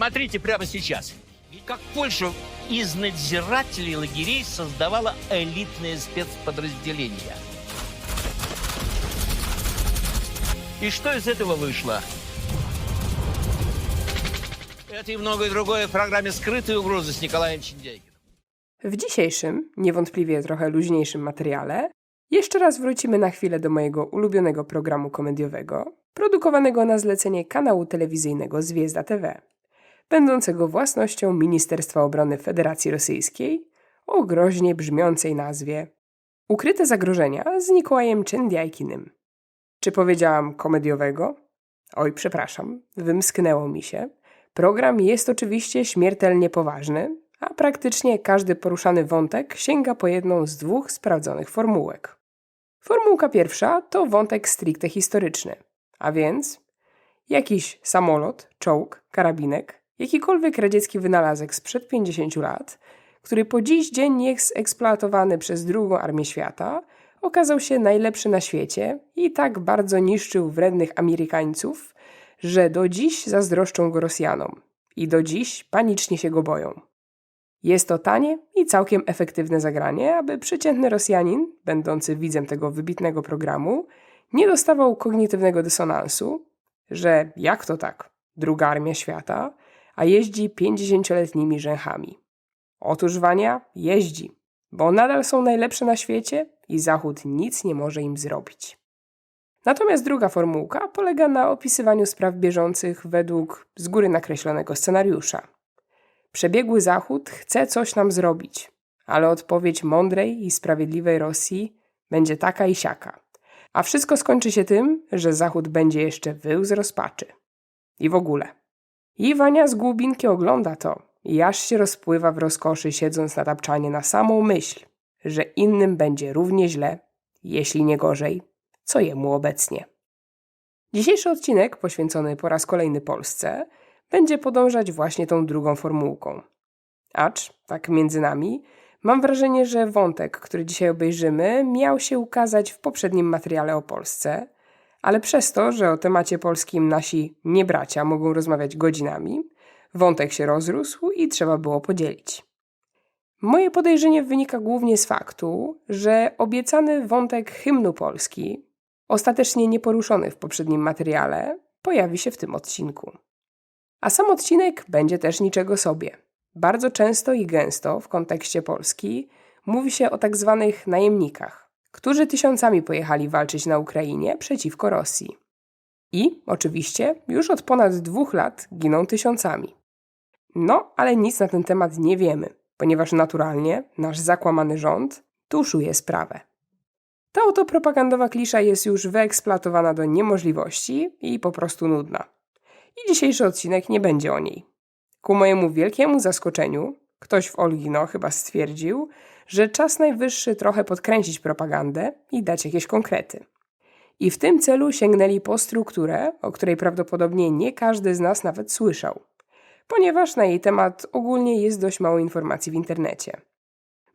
Смотрите прямо сейчас. Как Польша из надзирателей лагерей создавала элитные спецподразделения. И что из этого вышло? Это и многое другое в программе «Скрытые угрозы» с Николаем Чиндяйкиным. W dzisiejszym, niewątpliwie trochę luźniejszym materiale, jeszcze raz wrócimy na chwilę do mojego ulubionego programu komediowego, produkowanego na zlecenie kanału telewizyjnego Zwiezda TV, będącego własnością Ministerstwa Obrony Federacji Rosyjskiej o groźnie brzmiącej nazwie Ukryte zagrożenia z Nikołajem Czendjajkinem. Czy powiedziałam komediowego? Oj, przepraszam, wymsknęło mi się. Program jest oczywiście śmiertelnie poważny, a praktycznie każdy poruszany wątek sięga po jedną z dwóch sprawdzonych formułek. Formułka pierwsza to wątek stricte historyczny, a więc jakiś samolot, czołg, karabinek, jakikolwiek radziecki wynalazek sprzed 50 lat, który po dziś dzień jest eksploatowany przez drugą armię świata, okazał się najlepszy na świecie i tak bardzo niszczył wrednych Amerykańców, że do dziś zazdroszczą go Rosjanom i do dziś panicznie się go boją. Jest to tanie i całkiem efektywne zagranie, aby przeciętny Rosjanin, będący widzem tego wybitnego programu, nie dostawał kognitywnego dysonansu, że jak to tak, druga armia świata, a jeździ 50-letnimi rzęchami. Otóż Wania jeździ, bo nadal są najlepsze na świecie i Zachód nic nie może im zrobić. Natomiast druga formułka polega na opisywaniu spraw bieżących według z góry nakreślonego scenariusza. Przebiegły Zachód chce coś nam zrobić, ale odpowiedź mądrej i sprawiedliwej Rosji będzie taka i siaka. A wszystko skończy się tym, że Zachód będzie jeszcze wył z rozpaczy. I w ogóle. I Wania z głubinki ogląda to i aż się rozpływa w rozkoszy, siedząc na tapczanie na samą myśl, że innym będzie równie źle, jeśli nie gorzej, co jemu obecnie. Dzisiejszy odcinek, poświęcony po raz kolejny Polsce, będzie podążać właśnie tą drugą formułką. Acz, tak między nami, mam wrażenie, że wątek, który dzisiaj obejrzymy, miał się ukazać w poprzednim materiale o Polsce, ale przez to, że o temacie polskim nasi niebracia mogą rozmawiać godzinami, wątek się rozrósł i trzeba było podzielić. Moje podejrzenie wynika głównie z faktu, że obiecany wątek hymnu Polski, ostatecznie nieporuszony w poprzednim materiale, pojawi się w tym odcinku. A sam odcinek będzie też niczego sobie. Bardzo często i gęsto w kontekście Polski mówi się o tak zwanych najemnikach, którzy tysiącami pojechali walczyć na Ukrainie przeciwko Rosji. I, oczywiście, już od ponad dwóch lat giną tysiącami. No, ale nic na ten temat nie wiemy, ponieważ naturalnie nasz zakłamany rząd tuszuje sprawę. Ta oto propagandowa klisza jest już wyeksploatowana do niemożliwości i po prostu nudna. I dzisiejszy odcinek nie będzie o niej. Ku mojemu wielkiemu zaskoczeniu, ktoś w Olgino chyba stwierdził, że czas najwyższy trochę podkręcić propagandę i dać jakieś konkrety. I w tym celu sięgnęli po strukturę, o której prawdopodobnie nie każdy z nas nawet słyszał, ponieważ na jej temat ogólnie jest dość mało informacji w internecie.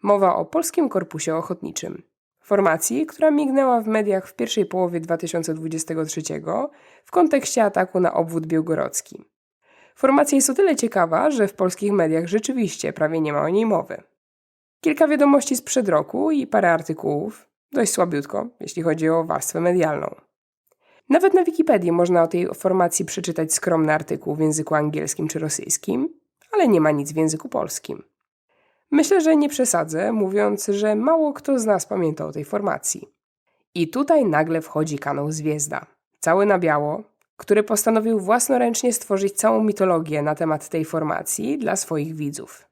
Mowa o Polskim Korpusie Ochotniczym. Formacji, która mignęła w mediach w pierwszej połowie 2023 w kontekście ataku na obwód białgorodzki. Formacja jest o tyle ciekawa, że w polskich mediach rzeczywiście prawie nie ma o niej mowy. Kilka wiadomości sprzed roku i parę artykułów, dość słabiutko, jeśli chodzi o warstwę medialną. Nawet na Wikipedii można o tej formacji przeczytać skromny artykuł w języku angielskim czy rosyjskim, ale nie ma nic w języku polskim. Myślę, że nie przesadzę, mówiąc, że mało kto z nas pamięta o tej formacji. I tutaj nagle wchodzi kanał Zwiezda, cały na biało, który postanowił własnoręcznie stworzyć całą mitologię na temat tej formacji dla swoich widzów.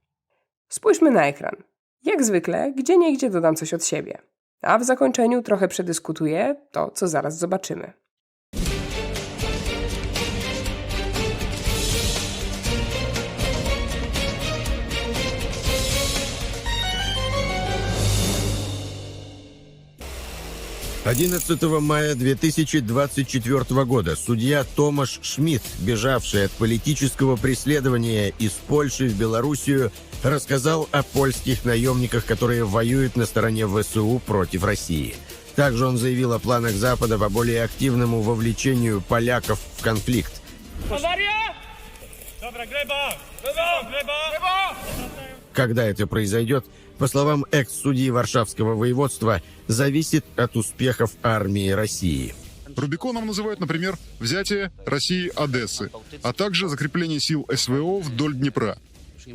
Spójrzmy na ekran. Jak zwykle, gdzie niegdzie dodam coś od siebie, a w zakończeniu trochę przedyskutuję to, co zaraz zobaczymy. Одиннадцатого мая 2024 года судья Томаш Шмидт, бежавший от политического преследования из Польши в Белоруссию, рассказал о польских наемниках, которые воюют на стороне ВСУ против России. Также он заявил о планах Запада по более активному вовлечению поляков в конфликт. Когда это произойдет, по словам экс-судьи Варшавского воеводства, зависит от успехов армии России. Рубиконом называют, например, взятие России Одессы, а также закрепление сил СВО вдоль Днепра.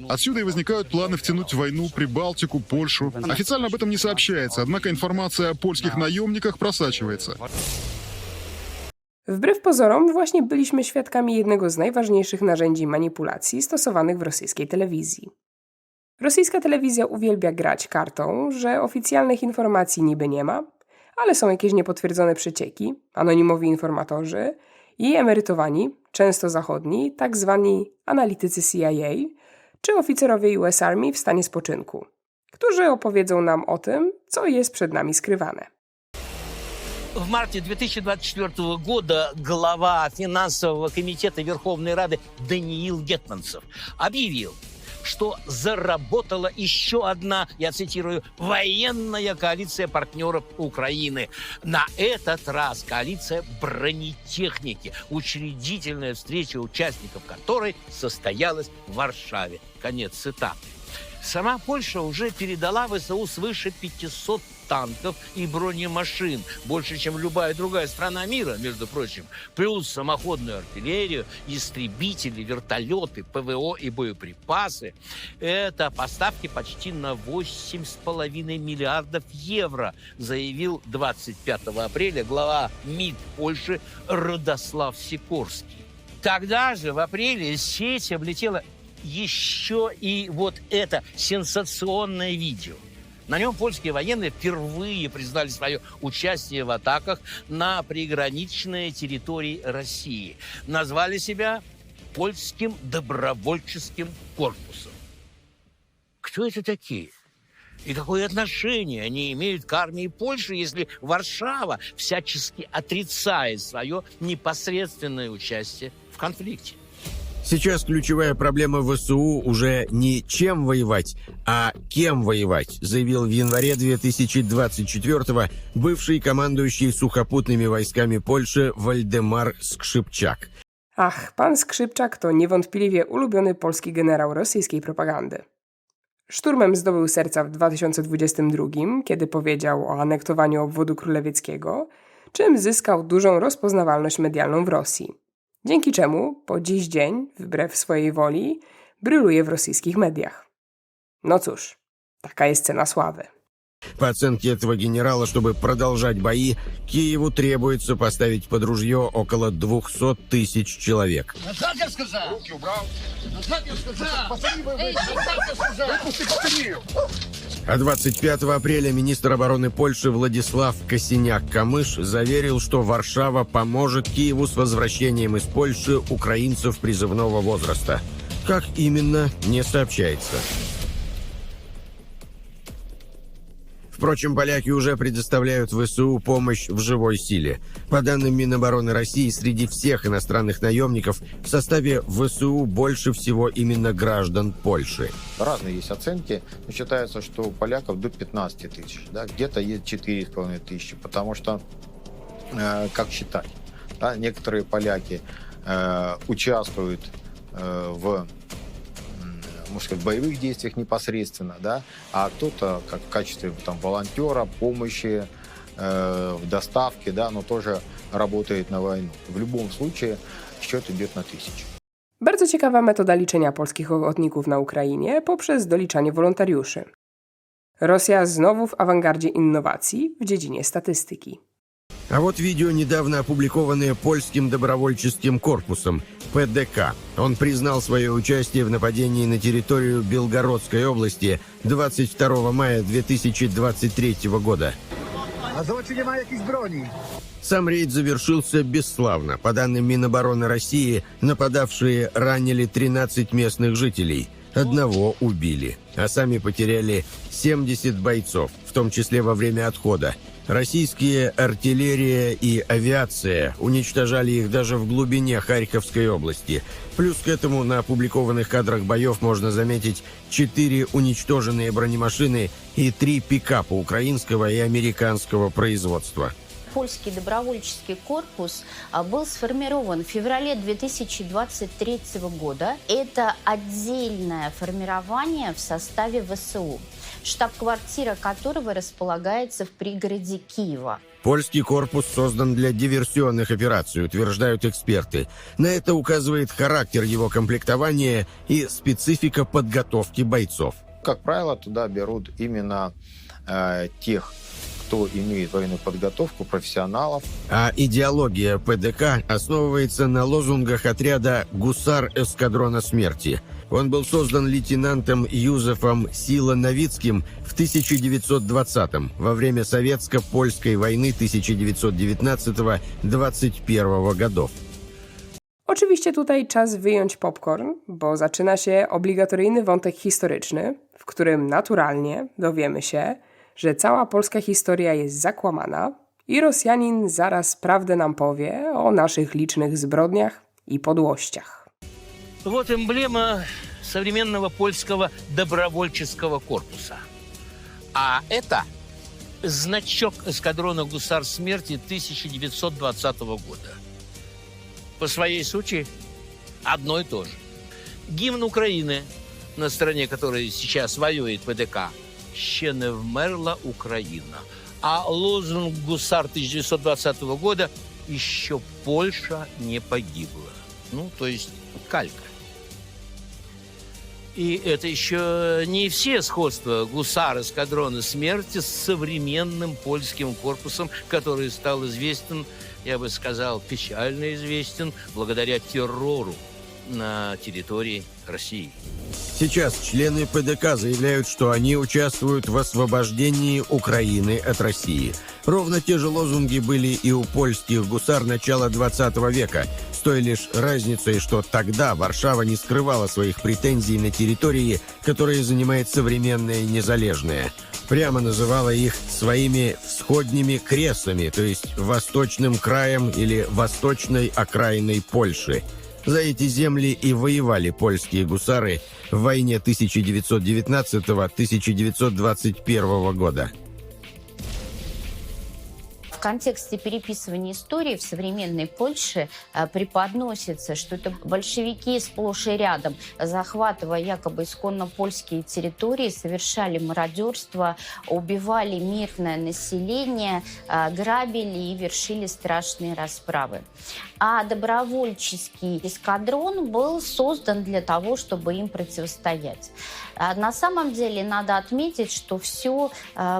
Отсюда и возникают планы втянуть в войну Прибалтику, Польшу. Официально об этом не сообщается, однако информация о польских наемниках просачивается. Wbrew pozorom, właśnie byliśmy świadkami jednego z najważniejszych narzędzi manipulacji stosowanych w rosyjskiej telewizji. Rosyjska telewizja uwielbia grać kartą, że oficjalnych informacji niby nie ma, ale są jakieś niepotwierdzone przecieki, anonimowi informatorzy i emerytowani, często zachodni, tak zwani analitycy CIA czy oficerowie US Army w stanie spoczynku, którzy opowiedzą nam o tym, co jest przed nami skrywane. В марте 2024 года глава финансового комитета Верховной Рады Даниил Гетманцев объявил, что заработала еще одна, я цитирую, военная коалиция партнеров Украины. На этот раз коалиция бронетехники, учредительная встреча участников которой состоялась в Варшаве. Конец цитаты. Сама Польша уже передала ВСУ свыше 500 танков и бронемашин, больше, чем любая другая страна мира, между прочим, плюс самоходную артиллерию, истребители, вертолеты, ПВО и боеприпасы. Это поставки почти на 8,5 миллиардов евро, заявил 25 апреля глава МИД Польши Родослав Сикорский. Тогда же, в апреле, сеть облетела еще и вот это сенсационное видео. На нем польские военные впервые признали свое участие в атаках на приграничные территории России. Назвали себя польским добровольческим корпусом. Кто это такие? И какое отношение они имеют к армии Польши, если Варшава всячески отрицает свое непосредственное участие в конфликте? Сейчас ключевая проблема ВСУ уже не чем воевать, а кем воевать, заявил в январе 2024-го бывший командующий сухопутными войсками Польши Вальдемар Скшипчак. Ach, pan Skrzypczak to niewątpliwie ulubiony polski generał rosyjskiej propagandy. Szturmem zdobył serca w 2022, kiedy powiedział o anektowaniu obwodu królewieckiego, czym zyskał dużą rozpoznawalność medialną w Rosji. Dzięki czemu po dziś dzień, wbrew swojej woli, bryluje w rosyjskich mediach. No cóż, taka jest cena sławy. По оценке этого генерала, чтобы продолжать бои, Киеву требуется поставить под ружье около 200 тысяч человек. А 25 апреля министр обороны Польши Владислав Косиняк-Камыш заверил, что Варшава поможет Киеву с возвращением из Польши украинцев призывного возраста. Как именно, не сообщается. Впрочем, поляки уже предоставляют ВСУ помощь в живой силе. По данным Минобороны России, среди всех иностранных наемников в составе ВСУ больше всего именно граждан Польши. Разные есть оценки, но считается, что у поляков до 15 тысяч, да, где-то есть 4,5 тысячи, потому что, э, как считать, да, некоторые поляки э, участвуют э, в можно сказать, боевых действиях непосредственно, да, а кто-то как в качестве там, волонтера, помощи э, в доставке, да, но тоже работает на войну. В любом случае счет идет на тысячу. Bardzo ciekawa metoda liczenia polskich ochotników na Ukrainie poprzez doliczanie wolontariuszy. Rosja znowu w awangardzie innowacji w dziedzinie statystyki. А вот видео, недавно опубликованное польским добровольческим корпусом, ПДК. Он признал свое участие в нападении на территорию Белгородской области 22 мая 2023 года. А золоті немає якісь броні. Сам рейд завершился бесславно. По данным Минобороны России, нападавшие ранили 13 местных жителей. Одного убили, а сами потеряли 70 бойцов, в том числе во время отхода. Российские артиллерия и авиация уничтожали их даже в глубине Харьковской области. Плюс к этому на опубликованных кадрах боев можно заметить 4 уничтоженные бронемашины и 3 пикапа украинского и американского производства. Польский добровольческий корпус а, был сформирован в феврале 2023 года. Это отдельное формирование в составе ВСУ, штаб-квартира которого располагается в пригороде Киева. Польский корпус создан для диверсионных операций, утверждают эксперты. На это указывает характер его комплектования и специфика подготовки бойцов. Как правило, туда берут именно э, тех, кто имеет военную подготовку, профессионалов. А идеология ПДК основывается на лозунгах отряда «Гусар эскадрона смерти». Он был создан лейтенантом Юзефом Сила Новицким в 1920-м, во время Советско-Польской войны 1919-21 годов. Oczywiście tutaj czas wyjąć popcorn, bo zaczyna się obligatoryjny wątek historyczny, w którym naturalnie dowiemy się, że cała polska historia jest zakłamana i Rosjanin zaraz prawdę nam powie o naszych licznych zbrodniach i podłościach. Вот эмблема современного польского добровольческого корпуса. А это значок эскадрона «Гусар смерти» 1920 года. По своей сути одно и то же. Гимн Украины, на стороне которой сейчас воюет ПДК, «Ще не вмерла Украина». А лозунг «Гусар» 1920 года «Еще Польша не погибла». Ну, то есть калька. И это еще не все сходства гусар эскадрона смерти с современным польским корпусом, который стал известен, я бы сказал, печально известен благодаря террору на территории России. Сейчас члены ПДК заявляют, что они участвуют в освобождении Украины от России. Ровно те же лозунги были и у польских гусар начала 20 века, с той лишь разницей, что тогда Варшава не скрывала своих претензий на территории, которые занимает современная незалежная. Прямо называла их своими всходними кресами, то есть восточным краем или восточной окраиной Польши. За эти земли и воевали польские гусары в войне 1919-1921 года. В контексте переписывания истории в современной Польше э, преподносится, что это большевики сплошь и рядом, захватывая якобы исконно польские территории, совершали мародерство, убивали мирное население, э, грабили и вершили страшные расправы. А добровольческий эскадрон был создан для того, чтобы им противостоять. А На самом деле надо отметить, что все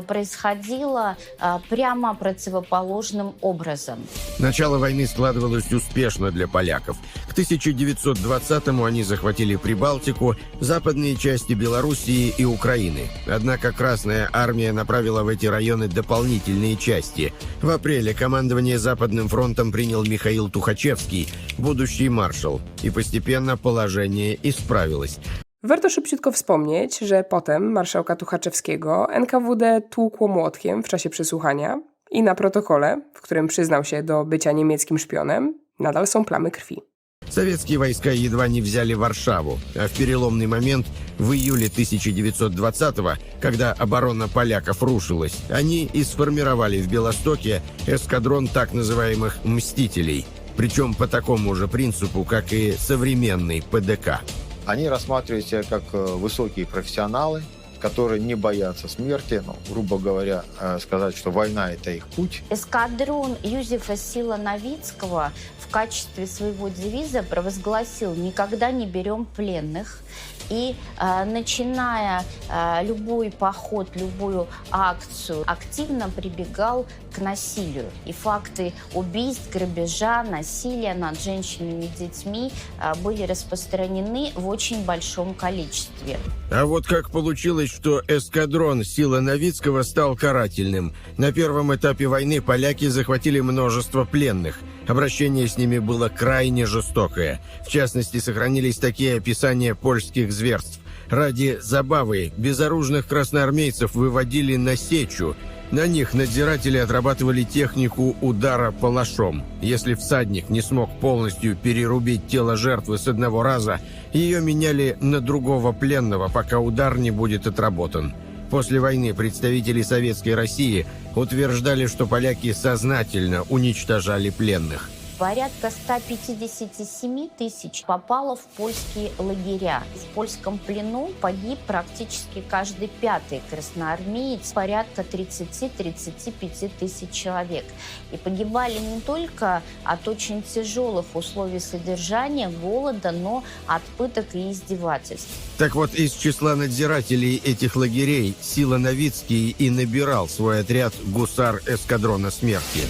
происходило э, прямо противоположным образом. Начало войны складывалось успешно для поляков. К 1920-му они захватили Прибалтику, западные части Белоруссии и Украины. Однако Красная Армия направила в эти районы дополнительные части. В апреле командование Западным фронтом принял Михаил Тухачевский, будущий маршал, и постепенно положение исправилось. Warto szybciutko wspomnieć, że potem marszałka Tuchaczewskiego NKWD tłukło młotkiem w czasie przesłuchania i na protokole, w którym przyznał się do bycia niemieckim szpionem, nadal są plamy krwi. Советские войска едва не взяли Варшаву, а в переломный момент в июле 1920-го, когда оборона поляков рушилась, они и сформировали в Белостоке эскадрон так называемых «мстителей», Причем по такому же принципу, как и современный ПДК. Они рассматривают себя как э, высокие профессионалы, которые не боятся смерти, ну, грубо говоря, э, сказать, что война – это их путь. Эскадрон Юзефа Сила Новицкого в качестве своего девиза провозгласил «Никогда не берем пленных». И э, начиная э, любой поход, любую акцию, активно прибегал к насилию. И факты убийств, грабежа, насилия над женщинами и детьми э, были распространены в очень большом количестве. А вот как получилось, что эскадрон Сила Новицкого стал карательным. На первом этапе войны поляки захватили множество пленных. Обращение с ними было крайне жестокое. В частности, сохранились такие описания польских зверств. Ради забавы безоружных красноармейцев выводили на сечу. На них надзиратели отрабатывали технику удара палашом. Если всадник не смог полностью перерубить тело жертвы с одного раза, ее меняли на другого пленного, пока удар не будет отработан. После войны представители Советской России утверждали, что поляки сознательно уничтожали пленных. Порядка 157 тысяч попало в польские лагеря. В польском плену погиб практически каждый пятый красноармеец, порядка 30-35 тысяч человек. И погибали не только от очень тяжелых условий содержания, голода, но от пыток и издевательств. Так вот, из числа надзирателей этих лагерей Сила Новицкий и набирал свой отряд гусар эскадрона смерти.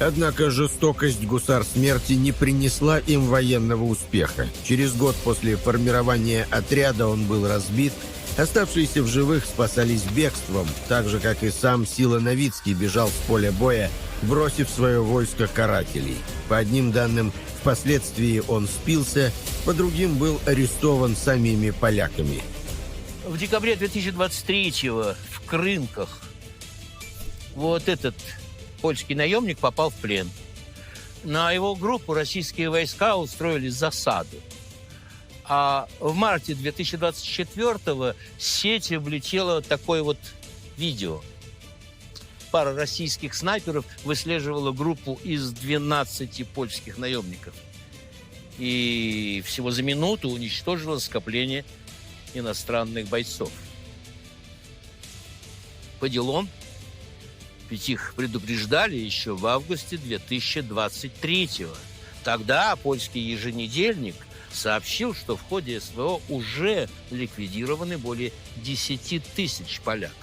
Однако жестокость гусар смерти не принесла им военного успеха. Через год после формирования отряда он был разбит, оставшиеся в живых спасались бегством, так же, как и сам Сила Новицкий бежал с поля боя, бросив свое войско карателей. По одним данным, впоследствии он спился, по другим был арестован самими поляками. В декабре 2023-го в Крынках вот этот польский наемник попал в плен. На его группу российские войска устроили засаду. А в марте 2024-го в сети влетело такое вот видео. Пара российских снайперов выслеживала группу из 12 польских наемников. И всего за минуту уничтожила скопление иностранных бойцов. По делам, ведь их предупреждали еще в августе 2023 -го. Тогда польский еженедельник сообщил, что в ходе СВО уже ликвидированы более 10 тысяч поляков.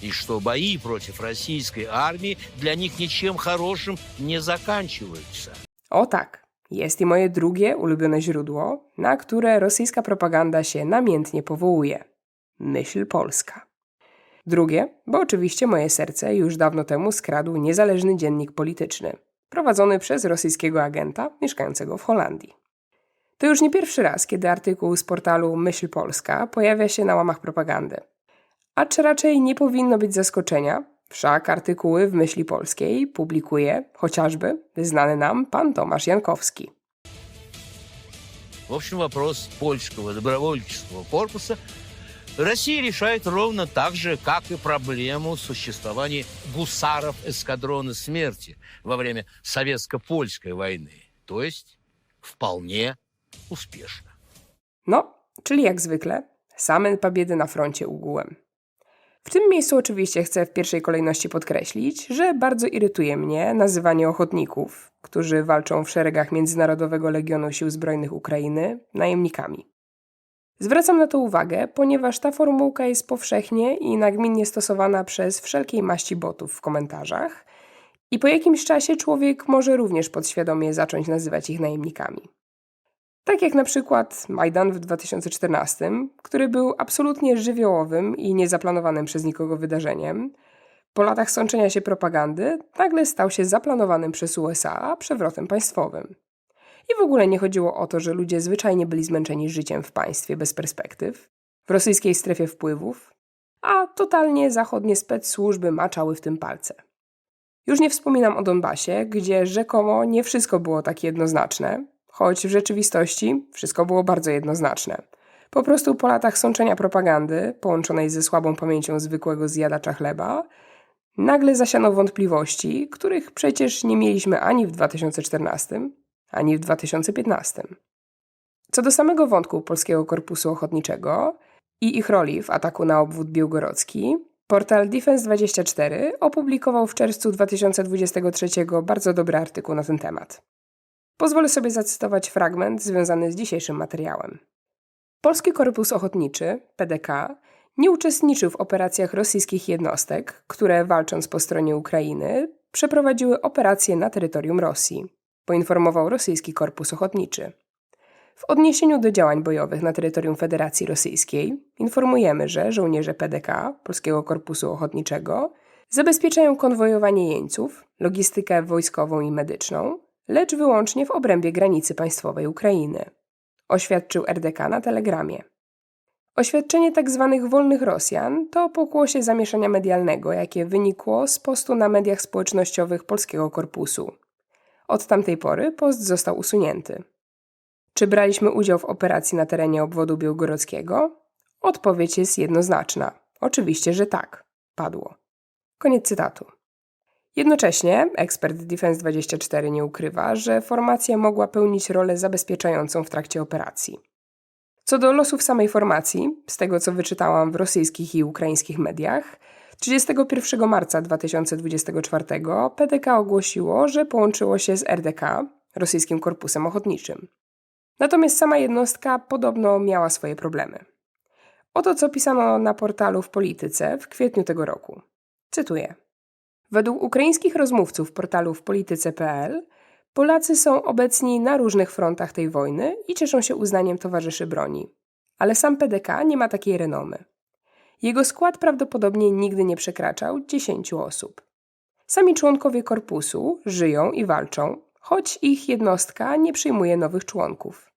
И что бои против российской армии для них ничем хорошим nie заканчиваются. O tak, jest i moje drugie ulubione źródło, na które rosyjska propaganda się namiętnie powołuje. Myśl Polska. Drugie, bo oczywiście moje serce już dawno temu skradł niezależny dziennik polityczny, prowadzony przez rosyjskiego agenta mieszkającego w Holandii. To już nie pierwszy raz, kiedy artykuł z portalu Myśl Polska pojawia się na łamach propagandy. A czy raczej nie powinno być zaskoczenia, wszak artykuły w Myśli Polskiej publikuje chociażby znany nam pan Tomasz Jankowski. В общем, вопрос польского добровольческого корпуса Россия решает ровно так же, как и проблему существования гусаров эскадрона смерти во время советско-польской войны. То есть вполне успешно. No, czyli jak zwykle, same pobiedy na froncie ugułem. W tym miejscu oczywiście chcę w pierwszej kolejności podkreślić, że bardzo irytuje mnie nazywanie ochotników, którzy walczą w szeregach Międzynarodowego Legionu Sił Zbrojnych Ukrainy, najemnikami. Zwracam na to uwagę, ponieważ ta formułka jest powszechnie i nagminnie stosowana przez wszelkiej maści botów w komentarzach i po jakimś czasie człowiek może również podświadomie zacząć nazywać ich najemnikami. Tak jak na przykład Majdan w 2014, który był absolutnie żywiołowym i niezaplanowanym przez nikogo wydarzeniem, po latach sączenia się propagandy nagle stał się zaplanowanym przez USA przewrotem państwowym. I w ogóle nie chodziło o to, że ludzie zwyczajnie byli zmęczeni życiem w państwie bez perspektyw, w rosyjskiej strefie wpływów, a totalnie zachodnie specsłużby maczały w tym palce. Już nie wspominam o Donbasie, gdzie rzekomo nie wszystko było tak jednoznaczne, choć w rzeczywistości wszystko było bardzo jednoznaczne. Po prostu po latach sączenia propagandy, połączonej ze słabą pamięcią zwykłego zjadacza chleba, nagle zasiano wątpliwości, których przecież nie mieliśmy ani w 2014, ani w 2015. Co do samego wątku Polskiego Korpusu Ochotniczego i ich roli w ataku na obwód białgorodzki, portal Defense24 opublikował w czerwcu 2023 bardzo dobry artykuł na ten temat. Pozwolę sobie zacytować fragment związany z dzisiejszym materiałem. Polski Korpus Ochotniczy, PDK, nie uczestniczył w operacjach rosyjskich jednostek, które walcząc po stronie Ukrainy, przeprowadziły operacje na terytorium Rosji, poinformował rosyjski Korpus Ochotniczy. W odniesieniu do działań bojowych na terytorium Federacji Rosyjskiej informujemy, że żołnierze PDK, Polskiego Korpusu Ochotniczego, zabezpieczają konwojowanie jeńców, logistykę wojskową i medyczną, lecz wyłącznie w obrębie granicy państwowej Ukrainy. Oświadczył RDK na telegramie. Oświadczenie tzw. Tak wolnych Rosjan to pokłosie zamieszania medialnego, jakie wynikło z postu na mediach społecznościowych Polskiego Korpusu. Od tamtej pory post został usunięty. Czy braliśmy udział w operacji na terenie obwodu białgorodzkiego? Odpowiedź jest jednoznaczna. Oczywiście, że tak. Padło. Koniec cytatu. Jednocześnie ekspert Defense24 nie ukrywa, że formacja mogła pełnić rolę zabezpieczającą w trakcie operacji. Co do losów samej formacji, z tego co wyczytałam w rosyjskich i ukraińskich mediach, 31 marca 2024 PDK ogłosiło, że połączyło się z RDK, rosyjskim korpusem ochotniczym. Natomiast sama jednostka podobno miała swoje problemy. Oto co pisano na portalu w Polityce w kwietniu tego roku. Cytuję. Według ukraińskich rozmówców portalu w polityce.pl Polacy są obecni na różnych frontach tej wojny i cieszą się uznaniem towarzyszy broni. Ale sam PDK nie ma takiej renomy. Jego skład prawdopodobnie nigdy nie przekraczał 10 osób. Sami członkowie korpusu żyją i walczą, choć ich jednostka nie przyjmuje nowych członków.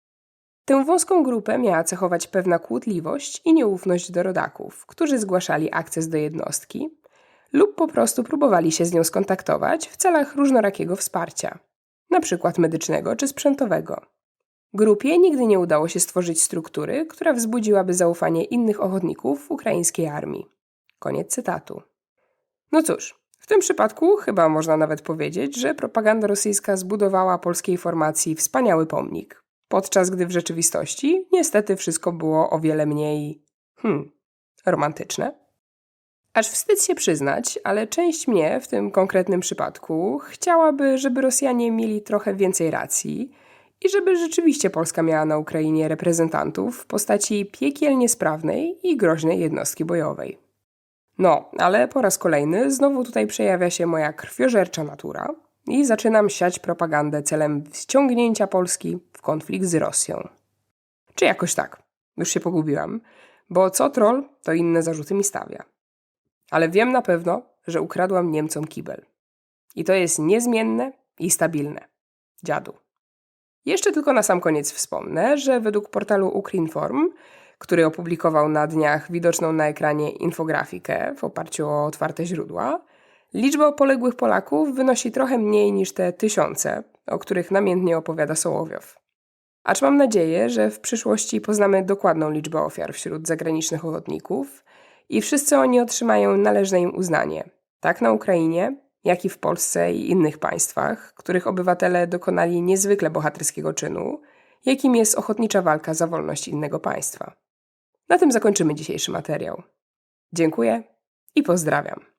Tę wąską grupę miała cechować pewna kłótliwość i nieufność do rodaków, którzy zgłaszali akces do jednostki lub po prostu próbowali się z nią skontaktować w celach różnorakiego wsparcia, np. medycznego czy sprzętowego. Grupie nigdy nie udało się stworzyć struktury, która wzbudziłaby zaufanie innych ochotników ukraińskiej armii. Koniec cytatu. No cóż, w tym przypadku chyba można nawet powiedzieć, że propaganda rosyjska zbudowała polskiej formacji wspaniały pomnik, podczas gdy w rzeczywistości niestety wszystko było o wiele mniej hmm, romantyczne. Aż wstyd się przyznać, ale część mnie w tym konkretnym przypadku chciałaby, żeby Rosjanie mieli trochę więcej racji i żeby rzeczywiście Polska miała na Ukrainie reprezentantów w postaci piekielnie sprawnej i groźnej jednostki bojowej. No, ale po raz kolejny znowu tutaj przejawia się moja krwiożercza natura i zaczynam siać propagandę celem wciągnięcia Polski w konflikt z Rosją. Czy jakoś tak, już się pogubiłam, bo co troll, to inne zarzuty mi stawia. Ale wiem na pewno, że ukradłam Niemcom kibel. I to jest niezmienne i stabilne. Dziadu. Jeszcze tylko na sam koniec wspomnę, że według portalu Ukrinform, który opublikował na dniach widoczną na ekranie infografikę w oparciu o otwarte źródła, liczba poległych Polaków wynosi trochę mniej niż te tysiące, o których namiętnie opowiada Sołowiow. Acz mam nadzieję, że w przyszłości poznamy dokładną liczbę ofiar wśród zagranicznych ochotników i wszyscy oni otrzymają należne im uznanie, tak na Ukrainie, jak i w Polsce i innych państwach, których obywatele dokonali niezwykle bohaterskiego czynu, jakim jest ochotnicza walka za wolność innego państwa. Na tym zakończymy dzisiejszy materiał. Dziękuję i pozdrawiam.